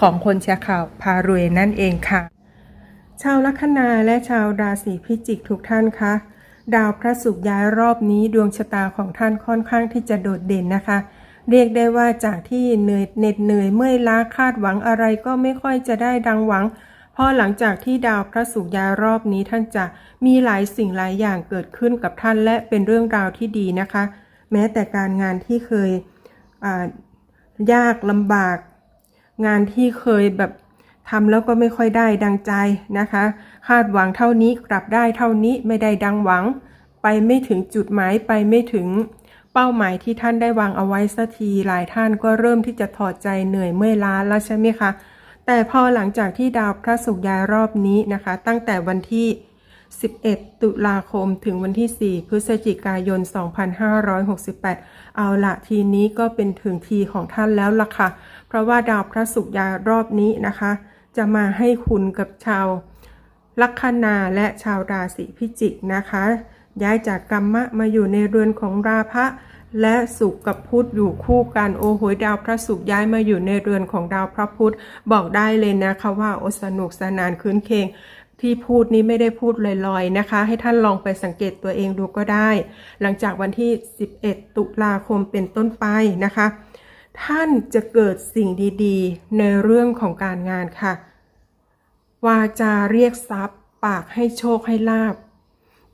ของคนแชร์ข่าวพารวยนั่นเองค่ะ ชาวลัคนาและชาวราศีพิจิกทุกท่านคะดาวพระศุกร์ย้ายรอบนี้ดวงชะตาของท่านค่อนข้างที่จะโดดเด่นนะคะ เรียกได้ว่าจากที่เหนื่อยเหน็ดเหนื่อยเมื่อยล้าคาดหวังอะไรก็ไม่ค่อยจะได้ดังหวังเพราะหลังจากที่ดาวพระศุกร์ย้ายรอบนี้ท่านจะมีหลายสิ่งหลายอย่างเกิดขึ้นกับท่านและเป็นเรื่องราวที่ดีนะคะ แม้แต่การงานที่เคยยากลำบาก งานที่เคยแบบทำแล้วก็ไม่ค่อยได้ดังใจนะคะ คาดหวังเท่านี้กลับได้เท่านี้ไม่ได้ดังหวัง ไปไม่ถึงจุดหมายไปไม่ถึงเป้าหมายที่ท่านได้วางเอาไว้สักทีหลายท่านก็เริ่มที่จะถอดใจเหนื่อยเมื่อยล้าแล้วใช่ไหมคะ แต่พอหลังจากที่ดาวพระศุกร์ย้ายรอบนี้นะคะ ตั้งแต่วันที่ 11 ตุลาคมถึงวันที่ 4 พฤศจิกายน 2568 เอาละทีนี้ก็เป็นถึงทีของท่านแล้วล่ะค่ะ เพราะว่าดาวพระศุกร์ยารอบนี้นะคะ จะมาให้คุณกับชาวลัคนาและชาวราศีพิจิกนะคะ ย้ายจากกรรมะมาอยู่ในเรือนของราพะและสุขกับพุธอยู่คู่กันโอ้โหดาวพระศุกร์ย้ายมาอยู่ในเรือนของดาวพระพุธบอกได้เลยนะคะว่าโอสนุกสนานคืนเคง ที่พูดนี้ไม่ได้พูดลอยๆนะคะ ให้ท่านลองไปสังเกตตัวเองดูก็ได้ หลังจากวันที่ 11 ตุลาคมเป็นต้นไปนะคะ ท่านจะเกิดสิ่งดีๆ ในเรื่องของการงานค่ะ วาจาเรียกทรัพย์ ปากให้โชคให้ลาบ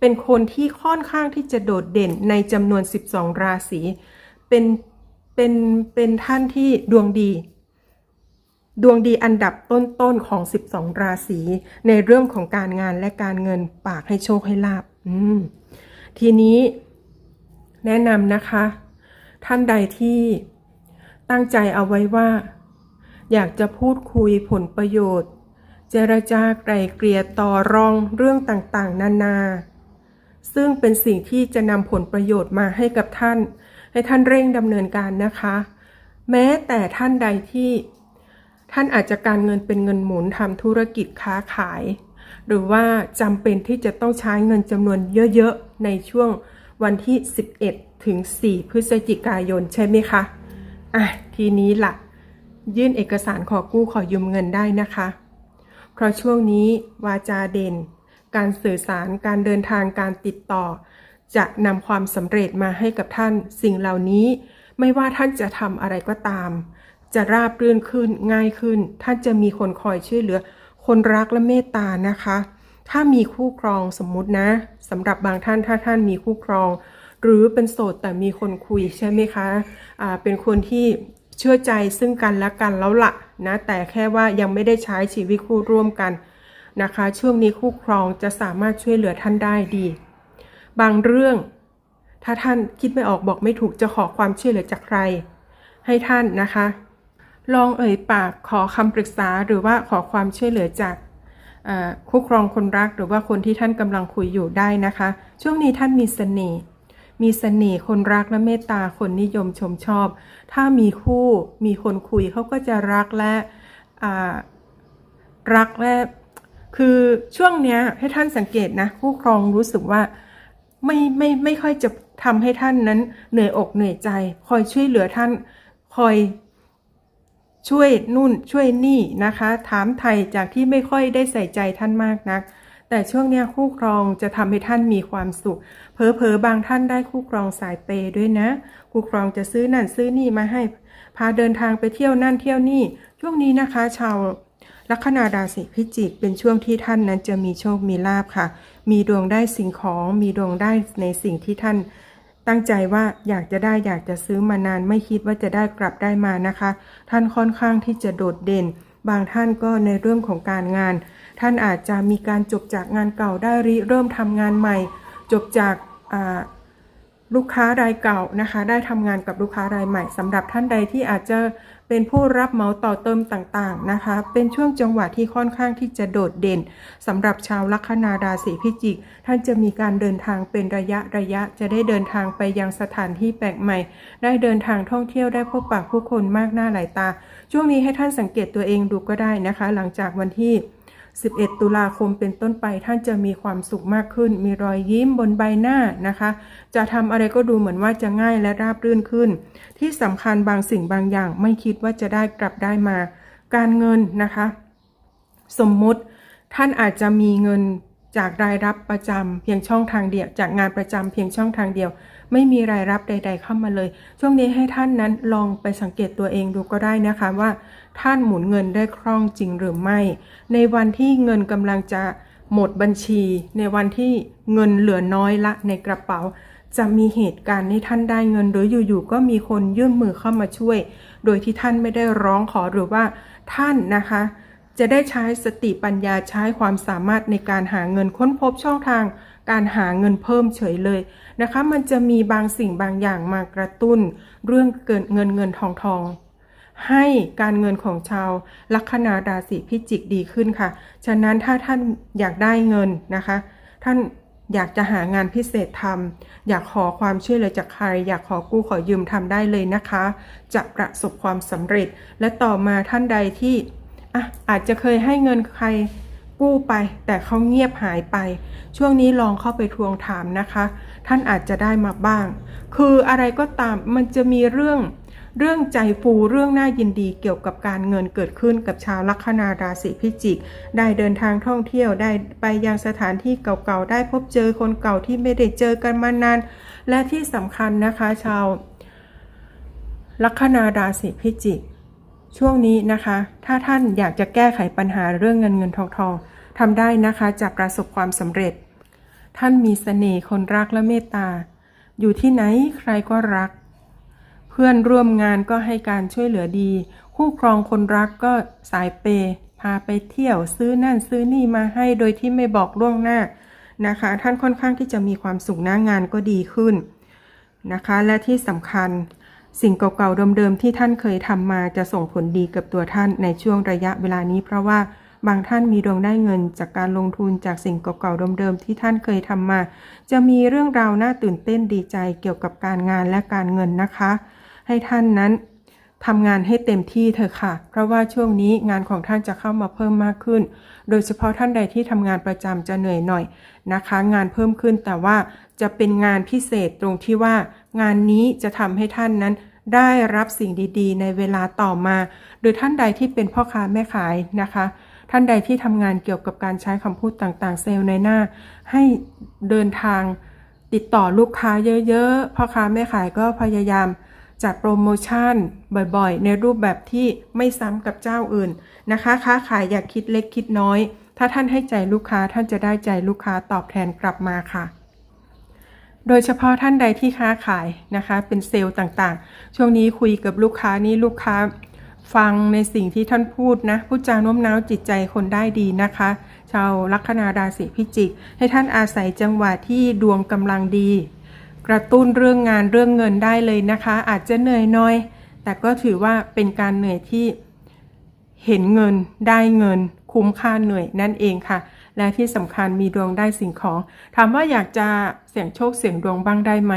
เป็นคนที่ค่อนข้างที่จะโดดเด่นในจำนวน 12 ราศีเป็นเป็นเป็นท่านที่ดวงดี ดวงดีอันดับต้นๆของ 12 ราศี ในเรื่องของการงานและการเงินปากให้โชคให้ลาบทีนี้แนะนำนะคะ ท่านใดที่ตั้งใจเอาไว้ว่า อยากจะพูดคุยผลประโยชน์ เจรจาไกลเกลี่ยต่อรองเรื่องต่างๆ นานา ซึ่งเป็นสิ่งที่จะนำผลประโยชน์มาให้กับท่าน ให้ท่านเร่งดำเนินการนะคะ แม้แต่ท่านใดที่ ท่านอาจจะการเงินเป็นเงินหมุนทำธุรกิจค้าขาย หรือว่าจำเป็นที่จะต้องใช้เงินจำนวนเยอะๆ ในช่วงวันที่ 11 ถึง 4 พฤศจิกายนใช่ไหมคะ อะ ทีนี้ล่ะ ยื่นเอกสารขอกู้ขอยืมเงินได้นะคะ เพราะช่วงนี้วาจาเด่น การสื่อสารการเดินทางการติดต่อ จะนำความสำเร็จมาให้กับท่านสิ่งเหล่านี้ ไม่ว่าท่านจะทำอะไรก็ตาม จะราบรื่นขึ้นง่ายขึ้น ท่านจะมีคนคอยช่วยเหลือ คนรักและเมตตานะคะ ถ้ามีคู่ครองสมมุตินะสำหรับบางท่านถ้าท่านมีคู่ครอง หรือเป็นโสดแต่มีคนคุยใช่ไหมคะอ่าเป็นคนที่เชื่อใจซึ่งกันและกันแล้วละนะแต่แค่ว่ายังไม่ได้ใช้ชีวิตคู่ร่วมกันนะคะ ช่วงนี้คู่ครองจะสามารถช่วยเหลือท่านได้ดี บางเรื่อง ถ้าท่านคิดไม่ออกบอกไม่ถูกจะขอความช่วยเหลือจากใคร ให้ท่านนะคะ ลองเอ่ยปากขอคำปรึกษาหรือว่าขอความช่วยเหลือจากคู่ครองคนรักหรือว่าคนที่ท่านกำลังคุยอยู่ได้นะคะ ช่วงนี้ท่านมีเสน่ห์มีเสน่ห์คนรักและเมตตาคนนิยมชมชอบ ถ้ามีคู่มีคนคุยเขาก็จะรักและรักและคือช่วงเนี้ยให้ท่านสังเกตนะคู่ครองรู้สึกว่าไม่ไม่ไม่ค่อยจะทำให้ท่านนั้นเหนื่อยอกเหนื่อยใจ คอยช่วยเหลือท่านคอย ช่วยนู่นช่วยนี่นะคะ ถามไทยจากที่ไม่ค่อยได้ใส่ใจท่านมากนัก แต่ช่วงนี้คู่ครองจะทำให้ท่านมีความสุขเผลอๆบางท่านได้คู่ครองสายเปย์ด้วยนะ คู่ครองจะซื้อนั่นซื้อนี่มาให้ พาเดินทางไปเที่ยวนั่นเที่ยวนี่ ช่วงนี้นะคะ ชาวลัคนาราศีพิจิกเป็นช่วงที่ท่านนั้นจะมีโชคมีลาภค่ะ มีดวงได้สิ่งของ มีดวงได้ในสิ่งที่ท่าน ตั้งใจว่าอยากจะได้อยากจะซื้อมานานไม่คิดว่าจะได้กลับได้มานะคะ ท่านค่อนข้างที่จะโดดเด่น บางท่านก็ในเรื่องของการงาน ท่านอาจจะมีการจบจากงานเก่าได้ริเริ่มทำงานใหม่ จบจากอ่า ลูกค้ารายเก่านะคะ ได้ทำงานกับลูกค้ารายใหม่สำหรับท่านใดที่อาจจะเป็นผู้รับเหมาต่อเติมต่างๆนะคะ เป็นช่วงจังหวะที่ค่อนข้างที่จะโดดเด่นสำหรับชาวลัคนาราศีพิจิก ท่านจะมีการเดินทางเป็นระยะระยะ จะได้เดินทางไปยังสถานที่แปลกใหม่ ได้เดินทางท่องเที่ยวได้พบปะผู้คนมากหน้าหลายตา ช่วงนี้ให้ท่านสังเกตตัวเองดูก็ได้นะคะ หลังจากวันที่ 11 ตุลาคมเป็นต้นไปท่านจะมีความสุขมากขึ้น มีรอยยิ้มบนใบหน้านะคะ จะทำอะไรก็ดูเหมือนว่าจะง่ายและราบรื่นขึ้น ที่สำคัญบางสิ่งบางอย่างไม่คิดว่าจะได้กลับได้มา การเงินนะคะ สมมุติท่านอาจจะมีเงินจากรายรับประจำเพียงช่องทางเดียว จากงานประจำเพียงช่องทางเดียว ไม่มีรายรับใด ๆ เข้ามาเลย ช่วงนี้ให้ท่านนั้นลองไปสังเกตตัวเองดูก็ได้นะคะว่า ท่านหมุนเงินได้คล่องจริงหรือไม่ ในวันที่เงินกำลังจะหมดบัญชี ในวันที่เงินเหลือน้อยละในกระเป๋า จะมีเหตุการณ์ให้ท่านได้เงินหรืออยู่ๆก็มีคนยื่นมือเข้ามาช่วย โดยที่ท่านไม่ได้ร้องขอหรือว่าท่านนะคะ จะได้ใช้สติปัญญาใช้ความสามารถในการหาเงินค้นพบช่องทาง การหาเงินเพิ่มเฉยเลยนะคะ มันจะมีบางสิ่งบางอย่างมากระตุ้น เรื่องเกินเงินเงินทองทอง ให้การเงินของชาวลัคนาราศีพิจิกดีขึ้นค่ะ ฉะนั้นถ้าท่านอยากได้เงินนะคะ ท่านอยากจะหางานพิเศษทำอยากขอความช่วยเหลือจากใคร อยากขอกู้ขอยืมทำได้เลยนะคะ จะประสบความสำเร็จ และต่อมาท่านใดที่อะอาจจะเคยให้เงินใครกู้ไป แต่เขาเงียบหายไป ช่วงนี้ลองเข้าไปทวงถามนะคะ ท่านอาจจะได้มาบ้าง คืออะไรก็ตามมันจะมีเรื่อง เรื่องใจฟูเรื่องน่ายินดีเกี่ยวกับการเงินเกิดขึ้นกับชาวลัคนาราศีพิจิก ได้เดินทางท่องเที่ยวได้ไปยังสถานที่เก่าๆ ได้พบเจอคนเก่าที่ไม่ได้เจอกันมานาน และที่สำคัญนะคะชาวลัคนาราศีพิจิก ช่วงนี้นะคะ ถ้าท่านอยากจะแก้ไขปัญหาเรื่องเงินเงินทองทองทำได้นะคะจะประสบความสำเร็จ ท่านมีเสน่ห์คนรักและเมตตา อยู่ที่ไหนใครก็รัก เพื่อนร่วมงานก็ให้การช่วยเหลือดี คู่ครองคนรักก็สายเปย์พาไปเที่ยวซื้อนั่นซื้อนี่มาให้โดยที่ไม่บอกล่วงหน้านะคะ ท่านค่อนข้างที่จะมีความสุขหน้างานก็ดีขึ้นนะคะ และที่สำคัญสิ่งเก่าๆเดิมๆที่ท่านเคยทำมาจะส่งผลดีกับตัวท่านในช่วงระยะเวลานี้ เพราะว่าบางท่านมีดวงได้เงินจากการลงทุนจากสิ่งเก่าๆเดิมๆที่ท่านเคยทำมา จะมีเรื่องราวน่าตื่นเต้นดีใจเกี่ยวกับการงานและการเงินนะคะ ให้ท่านนั้นทำงานให้เต็มที่เถอะค่ะ เพราะว่าช่วงนี้งานของท่านจะเข้ามาเพิ่มมากขึ้น โดยเฉพาะท่านใดที่ทำงานประจำจะเหนื่อยหน่อยนะคะ งานเพิ่มขึ้นแต่ว่าจะเป็นงานพิเศษตรงที่ว่า งานนี้จะทำให้ท่านนั้นได้รับสิ่งดีๆ ในเวลาต่อมา หรือท่านใดที่เป็นพ่อค้าแม่ขายนะคะ ท่านใดที่ทำงานเกี่ยวกับการใช้คำพูดต่างๆ เซลล์ในหน้า ให้เดินทางติดต่อลูกค้าเยอะๆ พ่อค้าแม่ขายก็พยายาม จัดโปรโมชั่นบ่อยๆ ในรูปแบบที่ไม่ซ้ำกับเจ้าอื่นนะคะ ค้าขายอย่าคิดเล็กคิดน้อย ถ้าท่านให้ใจลูกค้าท่านจะได้ใจลูกค้าตอบแทนกลับมาค่ะ โดยเฉพาะท่านใดที่ค้าขายนะคะ เป็นเซลล์ต่างๆ ช่วงนี้คุยกับลูกค้านี่ลูกค้าฟังในสิ่งที่ท่านพูดนะพูดจาโน้มน้าวจิตใจคนได้ดีนะคะ ชาวลัคนาราศีพิจิก ให้ท่านอาศัยจังหวะที่ดวงกำลังดี กระตุ้นเรื่องงานเรื่องเงินได้เลยนะคะ อาจจะเหนื่อยน้อย แต่ก็ถือว่าเป็นการเหนื่อยที่เห็นเงินได้เงิน คุ้มค่าเหนื่อยนั่นเองค่ะ และที่สำคัญมีดวงได้สิ่งของ ถามว่าอยากจะเสี่ยงโชคเสี่ยงดวงบ้างได้ไหม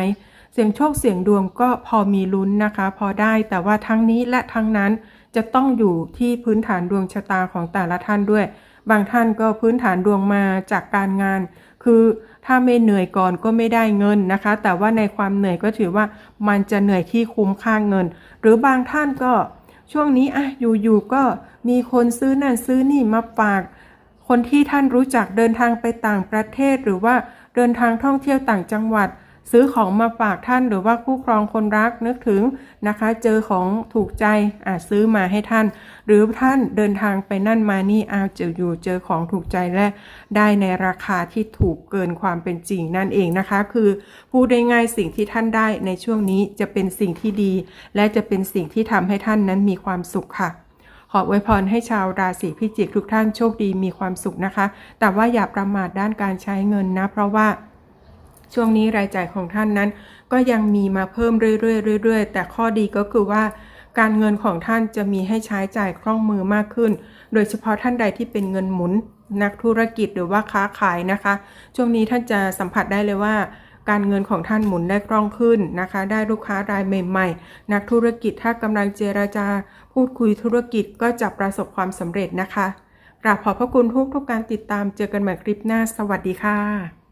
เสี่ยงโชคเสี่ยงดวงก็พอมีลุ้นนะคะ พอได้แต่ว่าทั้งนี้และทั้งนั้นจะต้องอยู่ที่พื้นฐานดวงชะตาของแต่ละท่านด้วย บางท่านก็พื้นฐานดวงมาจากการงาน คือถ้าไม่เหนื่อยก่อนก็ไม่ได้เงินนะคะ แต่ว่าในความเหนื่อยก็ถือว่ามันจะเหนื่อยที่คุ้มค่าเงิน หรือบางท่านก็ช่วงนี้อะอยู่ๆก็มีคนซื้อนั่นซื้อนี่มาฝาก คนที่ท่านรู้จักเดินทางไปต่างประเทศหรือว่าเดินทางท่องเที่ยวต่างจังหวัด ซื้อของมาฝากท่านหรือว่าคู่ครองคนรักนึกถึงนะคะ เจอของถูกใจอะซื้อมาให้ท่าน หรือท่านเดินทางไปนั่นมานี่อ้าวเจออยู่เจอของถูกใจและได้ในราคาที่ถูกเกินความเป็นจริงนั่นเองนะคะ คือพูดได้ง่ายสิ่งที่ท่านได้ในช่วงนี้จะเป็นสิ่งที่ดี และจะเป็นสิ่งที่ทำให้ท่านนั้นมีความสุขค่ะขออวยพรให้ชาวราศีพิจิกทุกท่านโชคดีมีความสุขนะคะ แต่ว่าอย่าประมาทด้านการใช้เงินนะ เพราะว่า ช่วงนี้รายจ่ายของท่านนั้น ก็ยังมีมาเพิ่มเรื่อยๆเรื่อยๆ แต่ข้อดีก็คือว่า การเงินของท่านจะมีให้ใช้จ่ายคล่องมือมากขึ้น โดยเฉพาะท่านใดที่เป็นเงินหมุน นักธุรกิจหรือว่าค้าขายนะคะ ช่วงนี้ท่านจะสัมผัสได้เลยว่าการเงินของท่านหมุนได้คล่องขึ้นนะคะ ได้ลูกค้ารายใหม่ ๆ นักธุรกิจถ้ากำลังเจราจา พูดคุยธุรกิจก็จะประสบความสำเร็จนะคะกราบขอบพระคุณทุกทุกๆการติดตามเจอกันใหม่คลิปหน้า สวัสดีค่ะ